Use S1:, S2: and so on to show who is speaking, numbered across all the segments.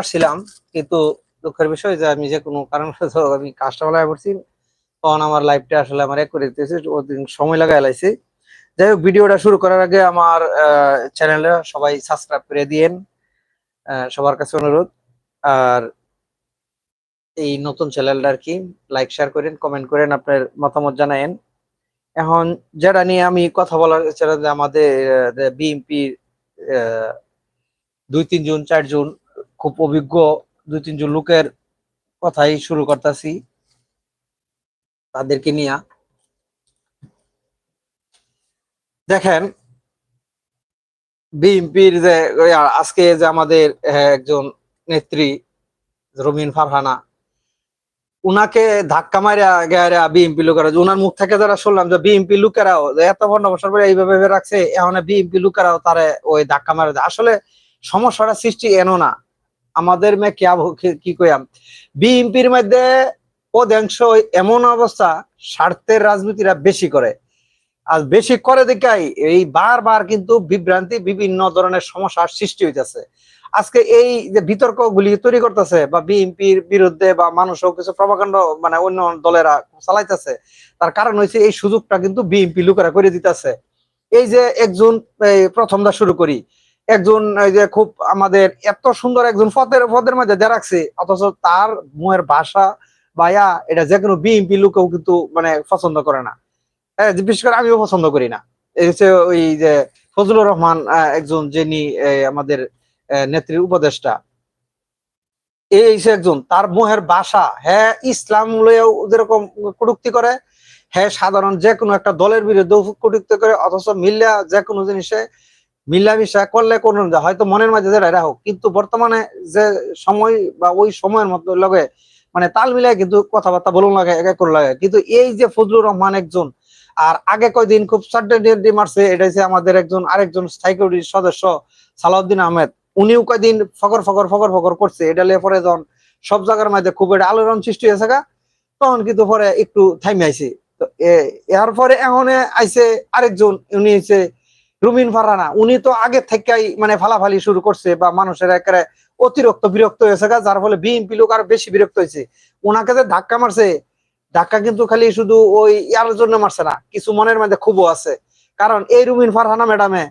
S1: আসছিলাম, কিন্তু দুঃখের বিষয় যে আমি যে কোনো কারণবশত আমি কাস্টমার পড়ছি, তখন আমার লাইভটা আসলে আমার এক করে দিতেছে ওদিন সময় লাগাই লাইছি। যাই হোক, ভিডিওটা শুরু করার আগে আমার চ্যানেলে সবাই সাবস্ক্রাইব করে দিয়েন সবার কাছে অনুরোধ। আর এই নতুন চ্যানেলটা আর কি লাইক শেয়ার করেন কমেন্ট করেন, আপনার মতামত জানায়েন। এখন যেটা নিয়ে আমি কথা বলার চ্যানেল আমাদের বিএনপি দুই, তিন জুন, চার চারজন খুব অভিজ্ঞ দুই, তিনজন লোকের কথাই শুরু করতেছি। তাদেরকে নিয়ে। দেখেন, বিএনপির যে আজকে যে আমাদের একজন নেত্রী রবিন ফারহানা, উনাকে ধাক্কা মারিয়া গেরা বিএনপি লোকেরা, উনার মুখ থেকে যারা শুনলাম যে বিএনপি লোকেরাও এত বড় বছর পরে এইভাবে ভেবে রাখছে এখন বিএনপি লোকেরাও তারা ওই ধাক্কা মারে আসলে সমস্যাটা সৃষ্টি এনো না। আমাদের মে কি কি- কইয়াম? বিএনপির মধ্যে অধিকাংশ এমন অবস্থা স্বার্থের রাজনীতিরা বেশি করে। আর বেশি করে দেখাই এই বারবার কিন্তু বিভ্রান্তি বিভিন্ন ধরনের সমস্যার সৃষ্টি হইতেছে। আজকে এই যে বিতর্ক গুলি তৈরি করতেছে বা বিএনপির বিরুদ্ধে বা মানুষও কিছু প্রভাকাণ্ড মানে অন্য দলেরা চালাইতেছে, তার কারণ হয়েছে এই সুযোগটা কিন্তু বিএনপি লোকেরা করে দিতেছে। এই যে একজন এই প্রথম দা শুরু করি একজন, এই যে খুব আমাদের এত সুন্দর একজন পদের পদের মধ্যে দিয়ে রাখছে, অথচ তার মুহের ভাষা বায়া এটা যে কোনো বিএনপি লোকেও কিন্তু মানে পছন্দ করে না। বিশেষ করে আমিও পছন্দ করি না। হচ্ছে ওই যে ফজলুর রহমান একজন যিনি আমাদের নেত্রীর উপদেষ্টা। এই একজন, তার মুহের ভাষা হ্যাঁ ইসলাম লয়েও যেরকম কটুক্তি করে হ্যাঁ সাধারণ যে কোনো একটা দলের বিরুদ্ধে কটুক্তি করে, অথচ মিল্লা যে কোনো জিনিসে মিলামিশা করলে কোন হয়তো মনের মাঝে যেটা রাখো কিন্তু বর্তমানে যে সময় বা ওই সময়ের মতো লগে মানে তাল মিলাই কিন্তু কথাবার্তা বলুন লাগে এক করে লাগে। কিন্তু এই যে ফজলুর রহমান একজন আর আগে কয়দিন খুব সার্টেনিটি মারছে এটা হচ্ছে আমাদের একজন আরেকজন স্থায়ী সদস্য সালাউদ্দিন আহমেদ। উনিও কয়দিন ফকর ফকর ফকর ফকর করছে এটা লিয়ে পরে যখন সব জায়গার মধ্যে খুব একটা আলোড়ন সৃষ্টি হয়েছে গা, তখন কিন্তু পরে একটু থাইমে আইছে। তো এর পরে এখন আইছে আরেকজন উনি হচ্ছে রুমিন ফারহানা উনি তো আগে থেকেই মানে ফালাফালি শুরু করছে বা মানুষের একেবারে অতিরিক্ত বিরক্ত হয়েছে যার ফলে বিএনপি লোক আরও বেশি বিরক্ত হয়েছে। ওনাকে যে ধাক্কা মারছে, ধাক্কা কিন্তু খালি শুধু ওই ইয়ার জন্য মারছে না, কিছু মনের মধ্যে খুবও আছে। কারণ এই রুমিন ফারহানা ম্যাডামে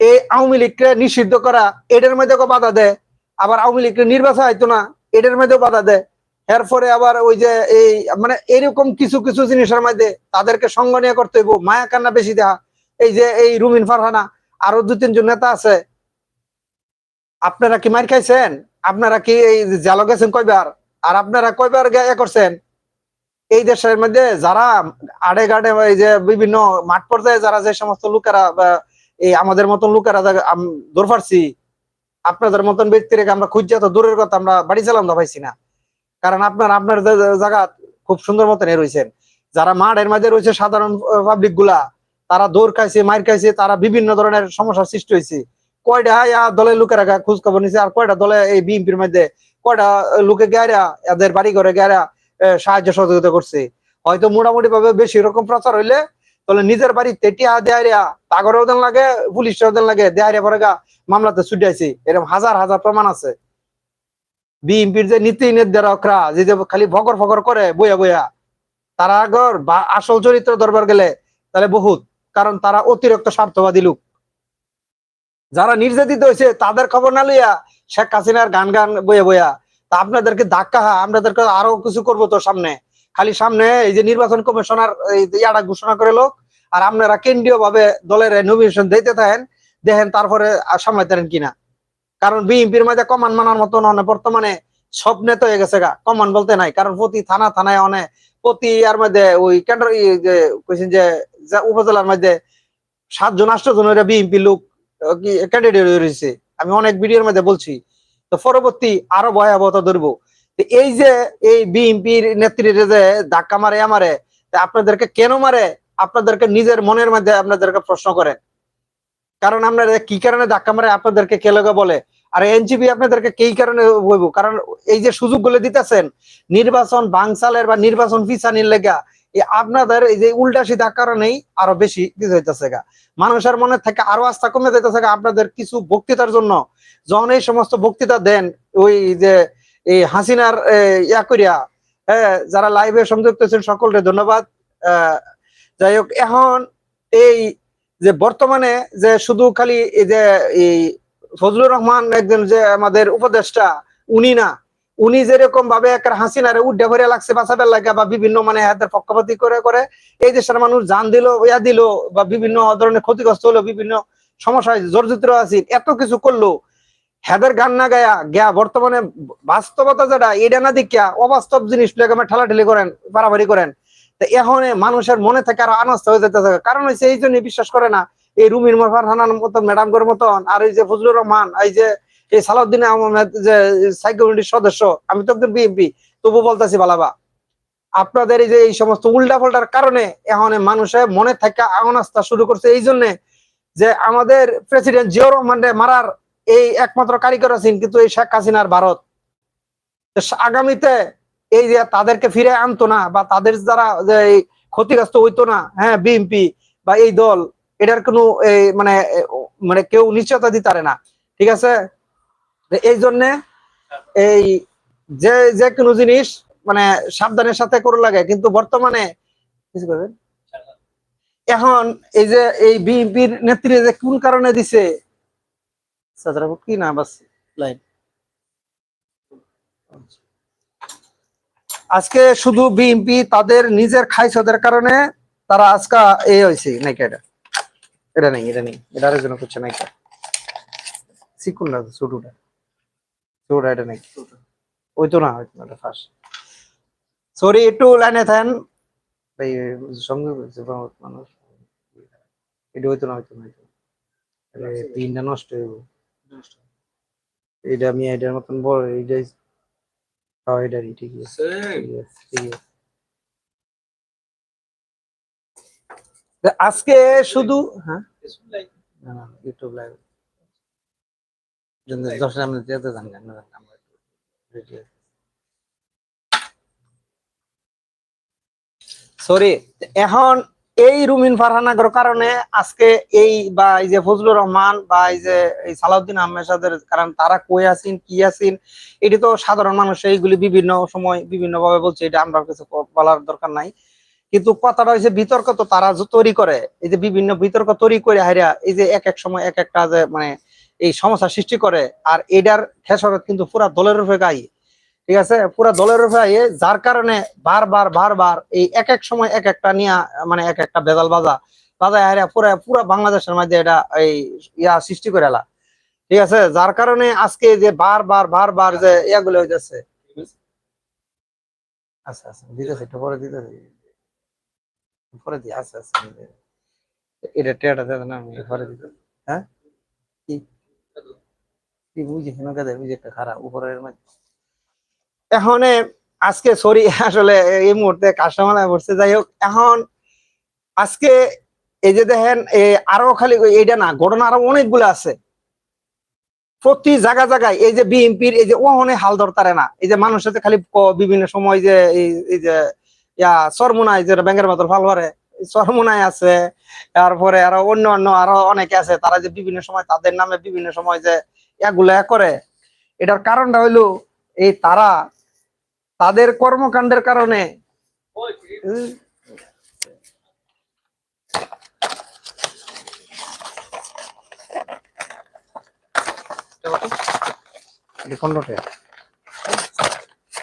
S1: এই আওয়ামী লীগকে নিষিদ্ধ করা এটার মধ্যে বাধা দেয়, আবার আওয়ামী লীগকে নির্বাচন হইতো না এটার মধ্যেও বাধা দেয়। এরপরে আবার ওই যে এই মানে এরকম কিছু কিছু জিনিসের মধ্যে তাদেরকে সঙ্গ নিয়ে করতে হইব, মায়া কান্না বেশি দেয়া এই যে এই রুমিন ফারহানা, আরও দু, তিনজন নেতা আছে। আপনারা কি মার খাইছেন? আপনারা কি এই জালো গেছেন কয়বার? আর আপনারা কয়বার গে- করছেন? এই দেশের মধ্যে যারা আড়ে গাড়ে এই যে বিভিন্ন মাঠ পর্যায়ে যারা যে সমস্ত লোকেরা এই আমাদের মতন লোকেরা পারছি আপনাদের মতন ব্যক্তিকে আমরা খুঁজছি? তো দূরের কথা আমরা বাড়ি চালাম না পাইছি না। কারণ আপনার আপনার জায়গা খুব সুন্দর মতন এ রয়েছেন। যারা মাঠের মাঝে রয়েছে সাধারণ পাবলিকগুলা তারা দৌড় খাইছে মার খাইছে, তারা বিভিন্ন ধরনের সমস্যার সৃষ্টি হয়েছে কয়টা দলের লোকেরা খোঁজ খবর নিছে আর কয়টা দলে এই বিএনপির মধ্যে কয়টা লোকে গেরা এদের বাড়ি ঘরে গেরা সাহায্য সহযোগিতা করছে? হয়তো মোটামুটি ভাবে বেশি রকম প্রচার হইলে তাহলে নিজের বাড়িতে টিয়া দেয়ারিয়া তাগরেও দেন লাগে, পুলিশেও দেন লাগে দেয়ারিয়া পরে গা মামলাতে ছুটে আইছে। এরকম হাজার হাজার প্রমাণ আছে। বিএনপির যে নীতি নির্ধারকরা, যে খালি ভগর ফগর করে, বইয়া বইয়া, তারা আগর আসল চরিত্র দরবার গেলে তাহলে বহুত। কারণ তারা অতিরিক্ত স্বার্থবাদী লোক। যারা নির্যাতিত হয়েছে, তাদের খবর না লইয়া শেখ হাসিনার গান গান বইয়া বইয়া, তা আপনাদেরকে ধাক্কা হা, আপনাদেরকে আরও কিছু করব তো সামনে। খালি সামনে এই যে নির্বাচন কমিশনার ইয়াটা ঘোষণা করে লোক, আর আপনারা কেন্দ্রীয় ভাবে দলের নমিনেশন দিতে থাকেন, দেখেন তারপরে আর সামলাইতে কিনা। কারণ বিএনপির মাঝে কমান মানার মতো নয় বর্তমানে সব নেতা হয়ে গেছে গা, কমান বলতে নাই। কারণ প্রতি থানা থানায় অনেক প্রতি আর মধ্যে ওই কেন্দ্র যে উপজেলার মধ্যে সাতজন আটজন বিএনপি লোক ক্যান্ডিডেট রয়েছে। আমি অনেক ভিডিওর মধ্যে বলছি। তো পরবর্তী আরও ভয়াবহতা ধরবো। এই যে এই বিএনপির নেত্রীরা যে ধাক্কা মারে আমারে আপনাদেরকে কেন মারে? আপনাদেরকে নিজের মনের মধ্যে আপনাদেরকে প্রশ্ন করেন। কারণ আপনারা কি কারণে ধাক্কা মারে, আপনাদেরকে কে লগা বলে? আর এনজিপি আপনাদেরকে কি কারণে বলব কারণ এই যে সুযোগগুলো দিতেছেন, নির্বাচন বাংসালের বা নির্বাচন ফিসানির লেগা আপনাদের এই যে উল্টা সিধা কারণেই আরও বেশি কিছু হইতেছে গা। মানুষের মনে থেকে আরও আস্থা কমে যাইতেছে গা আপনাদের কিছু বক্তৃতার জন্য। যখন এই সমস্ত বক্তৃতা দেন, ওই যে এই হাসিনার ইয়া করিয়া যারা লাইভে সংযুক্ত হয়েছেন সকলকে ধন্যবাদ। যাই হোক, এখন এই যে বর্তমানে যে শুধু খালি এই যে এই ফজলুর রহমান একজন যে আমাদের উপদেষ্টা, উনি না উনি যেরকম ভাবে একটা হাসিনারে উড্ডে ভরে লাগছে বাঁচাবার লাগা বা বিভিন্ন মানে হাতের পক্ষপাতি করে করে, এই দেশের মানুষ জান দিল ইয়া দিল বা বিভিন্ন ধরনের ক্ষতিগ্রস্ত হলো, বিভিন্ন সমস্যায় জর্জরিত আছে, এত কিছু করল। হেদের গান না গায়া, গিয়া বর্তমানে বাস্তবতা যেটা এটা না দেখিয়া অবাস্তব জিনিস আমার ঠেলাঠেলি করেন, বাড়াবাড়ি করেন। এখন মানুষের মনে থেকে আরও আনস্ত হয়ে যেতেছে। কারণ হচ্ছে এই জন্য বিশ্বাস করে না, এই রুমির ফারহানার মতন ম্যাডাম গর মতন, আর এই যে ফজলুর রহমান, এই যে এই সালাউদ্দিন আহমেদ যে সাইকো কমিটির সদস্য, আমি তো একজন বিএনপি, তবু বলতেছি বালাবা, আপনাদের এই যে এই সমস্ত উল্টা পাল্টার কারণে এখন মানুষের মনে থেকে অনাস্থা শুরু করছে। এই জন্য যে আমাদের প্রেসিডেন্ট জিয়াউর রহমানের মারার এই একমাত্র কারিগর আছেন কিন্তু এই শেখ হাসিনার ভারত। আগামীতে এই যে তাদেরকে ফিরে আনতো না বা তাদের দ্বারা যে ক্ষতিগ্রস্ত হইতো না হ্যাঁ বিএনপি বা এই দল, এটার কোনো মানে মানে কেউ নিশ্চয়তা দিতে পারে না। ঠিক আছে? এই জন্য এই যে যে কোনো জিনিস মানে সাবধানের সাথে করে লাগে, কিন্তু বর্তমানে? এখন এই যে, এই বিএনপির নেত্রী যে কোন কারণে দিছে? কি না বাস লাইন। আজকে শুধু বিএনপি তাদের নিজের খাইছদের কারণে তারা আজকে এ হয়েছে নাকি এটা। এটা নেই এটা নেই। এটা আরেক জন্য করছে নাকি সিকুন না, ছোটটা। এটা নেই ওই তো না হয়তো এটা ফার্স্ট। সরি একটু লাইনে থাকেন। এই সঙ্গে মানুষ। এটা হইতো না হইতো না। আরে, পিনটা নষ্ট হইব এটা আমি এটার মতন বড় এইটাই হ্যাঁ এটারই ঠিকই আছে। ঠিক আছে, ঠিক আছে। আজকে শুধু হ্যাঁ? YouTube live. যেতে আমরা সরি এখন এই রুমিন ফারহানাগর কারণে আজকে এই বা এই যে ফজলুর রহমান বা এই যে এই সালাউদ্দিন আহমেদের কারণ তারা কই আছেন কি আছেন এটি তো সাধারণ মানুষ এইগুলি বিভিন্ন সময় বিভিন্ন ভাবে বলছে এটা আমরা কিছু বলার দরকার নাই। কিন্তু কথাটা হচ্ছে বিতর্ক তো তারা তৈরি করে এই যে বিভিন্ন বিতর্ক তৈরি করে হাইরা এই যে এক এক সময় এক একটা যে মানে এই সমস্যা সৃষ্টি করে, আর এটার খেসরত কিন্তু পুরা দলের উপরে গাই ঠিক আছে? পুরা দলের উপরে আইয়ে যার কারণে বারবার বারবার এই এক এক সময় এক একটা নিয়া মানে এক একটা বেজাল বাজা, বাজায় হাইরা পুরা পুরা বাংলাদেশের মধ্যে এটা এই ইয়া সৃষ্টি করে এলা। ঠিক আছে? যার কারণে আজকে যে বারবার বারবার যে ইয়াগুলো হইতেছে। আচ্ছা আচ্ছা দিতেছে, একটু পরে দিতেছে। পরে দি আচ্ছা আচ্ছা এটা টেয়াটা দেবে না আমি পরে দিতে হ্যাঁ? কি কি বুঝি কেন কাদে বুঝি একটা খারাপ উপরের মধ্যে এখন আজকে সরি আসলে এই মুহূর্তে কাস্টমার পড়ছে যাই হোক, এখন আজকে এই যে দেখেন আরও খালি এইটা না, ঘটনা আরও অনেকগুলো আছে। প্রতি জায়গা জায়গায় এই যে বিএনপির, এই যে ওহনে হাল ধরতারে না, এই যে মানুষের যে খালি বিভিন্ন সময় যে এই যে, ইয়া, সরমুনায় যে ব্যাংকের মতো ভালো ভরে সরমুনায় আছে, তারপরে আরও অন্য অন্য আরও অনেকে আছে, তারা যে বিভিন্ন সময় তাদের নামে বিভিন্ন সময় যে এগুলা করে। এটার কারণটা হইল, এই তারা তাদের কর্মকাণ্ডের কারণে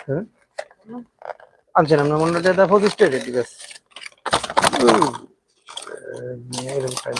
S1: হ্যাঁ? আনছেন আপনার মনে টাকা ঠিক আছে এরকম টাইম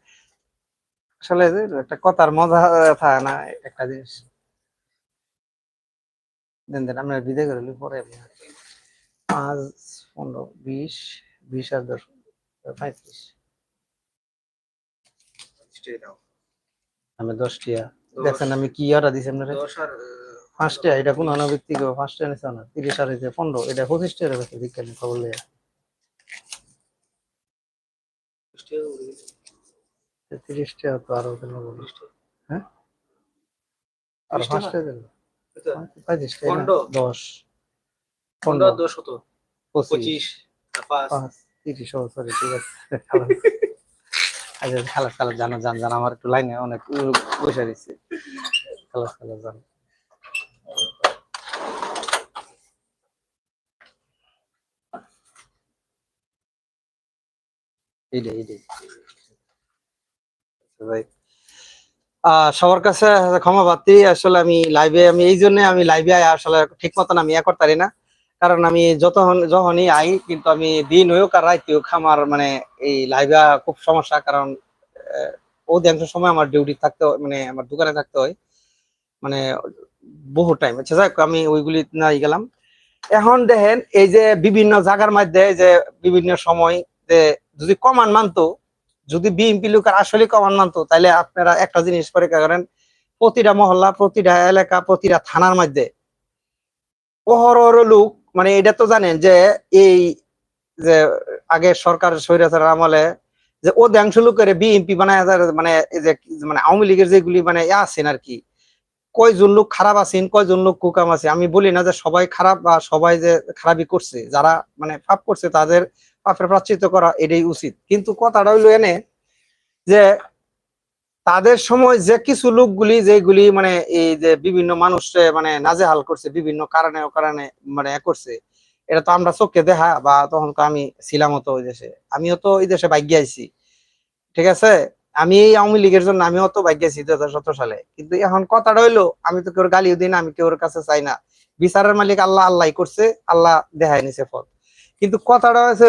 S1: আসলে একটা কথার মজা থাকে না একটা জিনিস। দেন দেন আমরা বিদায় করে পরে আপনি পাঁচ পনেরো বিশ বিশ আর দশ পঁয়ত্রিশ। আমি দশটিয়া দেখছেন আমি কি অর্ডার দিছি আপনারা? পাঁচটা এটা কোন অনভিত্তিক পাঁচটা নিছে না। তিরিশ আর হইছে পনেরো এটা পঁচিশ টাকা বিজ্ঞানী খবর লিয়া তিরিশ টাকা তো আরও হ্যাঁ? আর পাঁচটা। দশ।
S2: পনেরো
S1: পনেরো।
S2: দশ হতো
S1: পঁচিশ।
S2: পঁচিশ পাঁচ।
S1: পাঁচ তিরিশ ও সরি ঠিক আছে। আচ্ছা খালাস খালাস জানো জান জান আমার একটু লাইনে অনেক পয়সা দিচ্ছে খালাস খালাস জান। এইটাই এইটাই সবার কাছে ক্ষমা প্রার্থী, আসলে আমি লাইভে আমি এই জন্য আমি লাইভে আসলে ঠিক মতন আমি করতে পারি না। কারণ আমি যত যখনই আই, কিন্তু আমি দিন হোক আর রাইতে হোক আমার মানে এই লাইভে খুব সমস্যা, কারণ অধিকাংশ সময় আমার ডিউটি থাকতে মানে আমার দোকানে থাকতে হয়। মানে বহু টাইম আচ্ছা যাক আমি ওইগুলি নাই গেলাম। এখন দেখেন, এই যে বিভিন্ন জায়গার মধ্যে যে বিভিন্ন সময়, যে যদি কমান মানতো যদি বিএনপি লোকের আসলে কমান মানতো তাহলে আপনারা একটা জিনিস পরীক্ষা করেন, প্রতিটা মহল্লা, প্রতিটা এলাকা, প্রতিটা থানার মধ্যে। অহরহ লোক মানে এটা তো জানেন যে এই যে আগে সরকার স্বৈরাচার আমলে যে অধিকাংশ লোকের বিএনপি বানায় মানে মানে আওয়ামী লীগের যেগুলি মানে ইয়া আছেন আর কি, কয়জন লোক খারাপ আছেন, কয়জন লোক কুকাম আছে, আমি বলি না যে সবাই খারাপ বা সবাই যে খারাপই করছে, যারা মানে পাপ করছে তাদের পাপের প্রাশ্চিত্য করা এটাই উচিত। কিন্তু কথাটা হইল এনে যে তাদের সময় যে কিছু লোকগুলি, যেগুলি মানে এই যে বিভিন্ন মানুষে মানে নাজেহাল করছে, বিভিন্ন কারণে কারণে মানে করছে, এটা তো আমরা চোখে দেখা বা তখন তো আমি ছিলাম তো ওই দেশে। আমিও তো ওই দেশে ভাগ্যে আইছি, ঠিক আছে? আমি এই আওয়ামী লীগের জন্য আমিও তো ভাগ্যে আছি দু সালে। কিন্তু এখন কথাটা হইল, আমি তো কেউ গালিও দিই না, আমি কেউ কাছে চাই না। বিচারের মালিক আল্লাহ আল্লাহ করছে, আল্লাহ দেখায় নিছে ফল। কিন্তু কথাটা হচ্ছে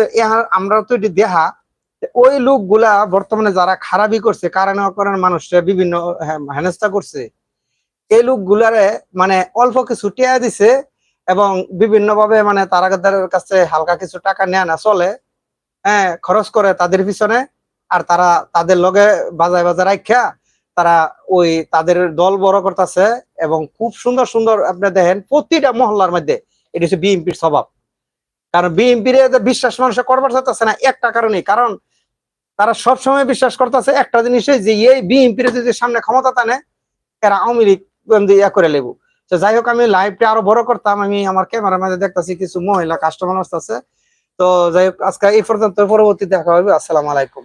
S1: আমরা তো এটি দেখা ওই লোকগুলা বর্তমানে যারা খারাপই করছে, কারণ অকারণ মানুষরা বিভিন্ন, হ্যাঁ- হেনস্থা করছে, এই লোকগুলারে মানে অল্প কিছু টিয়া দিছে এবং বিভিন্ন ভাবে মানে তারাগাদের কাছে হালকা কিছু টাকা নেয় না চলে হ্যাঁ খরচ করে তাদের পিছনে, আর তারা তাদের লগে বাজায় বাজায় রাখা তারা ওই তাদের দল বড় করতেছে এবং খুব সুন্দর সুন্দর, আপনি দেখেন প্রতিটা মহল্লার মধ্যে, এটি হচ্ছে বিএনপির স্বভাব। কারণ বিএনপির বিশ্বাস মানুষ করবার চাইতেছে না, একটা কারণে কারণ তারা সব সময় বিশ্বাস করতেছে একটা জিনিসে যে এই বিএনপির যদি সামনে ক্ষমতা টানে, এরা আওয়ামী লীগ ইয়া করে লেবু। তো যাই হোক, আমি লাইভটা আরও বড় করতাম, আমি আমার ক্যামেরার মাঝে দেখতেছি কিছু মহিলা কাস্টমার আসতেছে। তো যাই হোক, আজকে এই পর্যন্ত পরবর্তী দেখা হবে। আসসালামু আলাইকুম।